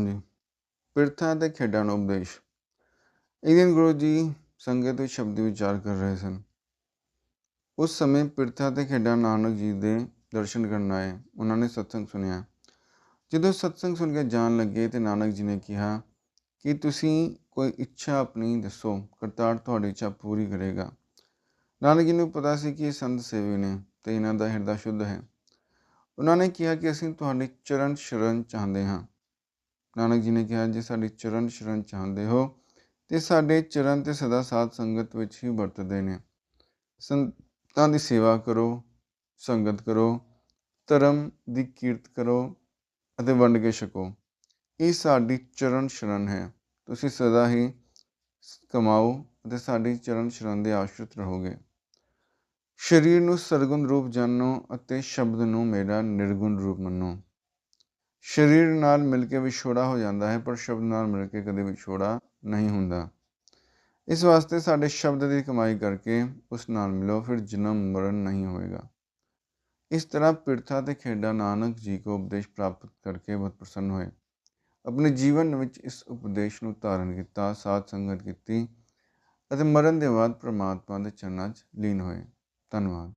ਸਤਨਾਮ ਜੀ ਪਿਰਥਾਂ ਅਤੇ ਖੇਡਾਂ ਨੂੰ ਉਪਦੇਸ਼। ਇੱਕ ਦਿਨ ਗੁਰੂ ਜੀ ਸੰਗਤ ਵਿੱਚ ਸ਼ਬਦ ਵਿਚਾਰ ਕਰ ਰਹੇ ਸਨ। ਉਸ ਸਮੇਂ ਪਿਰਥਾਂ ਅਤੇ ਖੇਡਾਂ ਨਾਨਕ ਜੀ ਦੇ ਦਰਸ਼ਨ ਕਰਨ ਆਏ। ਉਹਨਾਂ ਨੇ ਸਤਸੰਗ ਸੁਣਿਆ। ਜਦੋਂ ਸਤਸੰਗ ਸੁਣ ਕੇ ਜਾਣ ਲੱਗੇ ਤੇ ਨਾਨਕ ਜੀ ਨੇ ਕਿਹਾ ਕਿ ਤੁਸੀਂ ਕੋਈ ਇੱਛਾ ਆਪਣੀ ਦੱਸੋ, ਕਰਤਾਰ ਤੁਹਾਡੀ ਇੱਛਾ ਪੂਰੀ ਕਰੇਗਾ। ਨਾਨਕ ਜੀ ਨੂੰ ਪਤਾ ਸੀ ਕਿ ਇਹ ਸੰਤ ਸੇਵੀ ਨੇ ਤੇ ਇਹਨਾਂ ਦਾ ਹਿਰਦਾ ਸ਼ੁੱਧ ਹੈ। ਉਹਨਾਂ ਨੇ ਕਿਹਾ ਕਿ ਅਸੀਂ ਤੁਹਾਡੀ ਚਰਨ ਸ਼ਰਨ ਚਾਹੁੰਦੇ ਹਾਂ। ਨਾਨਕ ਜੀ ਨੇ ਕਿਹਾ, ਜੇ ਸਾਡੀ ਚਰਨ ਸ਼ਰਨ ਚਾਹੁੰਦੇ ਹੋ, ਤੇ ਸਾਡੇ ਚਰਨ ਤੇ ਸਦਾ ਸਾਥ ਸੰਗਤ ਵਿੱਚ ਹੀ ਵਰਤਦੇ ਨੇ। ਸੰਤਾਂ ਦੀ ਸੇਵਾ ਕਰੋ, ਸੰਗਤ ਕਰੋ, ਧਰਮ ਦੀ ਕੀਰਤ ਕਰੋ ਅਤੇ ਵੰਡ ਕੇ ਛਕੋ। ਇਹ ਸਾਡੀ ਚਰਨ ਸ਼ਰਨ ਹੈ। ਤੁਸੀਂ ਸਦਾ ਹੀ ਕਮਾਓ ਅਤੇ ਸਾਡੀ ਚਰਨ ਸ਼ਰਨ ਦੇ ਆਸ਼ਰਿਤ ਰਹੋਗੇ। ਸਰੀਰ ਨੂੰ ਸਰਗੁਣ ਰੂਪ ਜਾਣੋ ਅਤੇ ਸ਼ਬਦ ਨੂੰ ਮੇਰਾ ਨਿਰਗੁਣ ਰੂਪ ਮੰਨੋ। ਸਰੀਰ ਨਾਲ ਮਿਲ ਕੇ ਵਿਛੋੜਾ ਹੋ ਜਾਂਦਾ ਹੈ, ਪਰ ਸ਼ਬਦ ਨਾਲ ਮਿਲ ਕੇ ਕਦੇ ਵਿਛੋੜਾ ਨਹੀਂ ਹੁੰਦਾ। ਇਸ ਵਾਸਤੇ ਸਾਡੇ ਸ਼ਬਦ ਦੀ ਕਮਾਈ ਕਰਕੇ ਉਸ ਨਾਲ ਮਿਲੋ, ਫਿਰ ਜਨਮ ਮਰਨ ਨਹੀਂ ਹੋਏਗਾ ਇਸ ਤਰ੍ਹਾਂ ਪਿਰਥਾ ਤੇ ਖੇਡਾ ਨਾਨਕ ਜੀ ਕੋ ਉਪਦੇਸ਼ ਪ੍ਰਾਪਤ ਕਰਕੇ ਬਹੁਤ ਪ੍ਰਸੰਨ ਹੋਏ। ਆਪਣੇ ਜੀਵਨ ਵਿੱਚ ਇਸ ਉਪਦੇਸ਼ ਨੂੰ ਧਾਰਨ ਕੀਤਾ, ਸਾਧ ਸੰਗਤ ਕੀਤੀ ਅਤੇ ਮਰਨ ਦੇ ਬਾਅਦ ਪ੍ਰਮਾਤਮਾ ਦੇ ਚਰਨਾਂ 'ਚ ਲੀਨ ਹੋਏ। ਧੰਨਵਾਦ।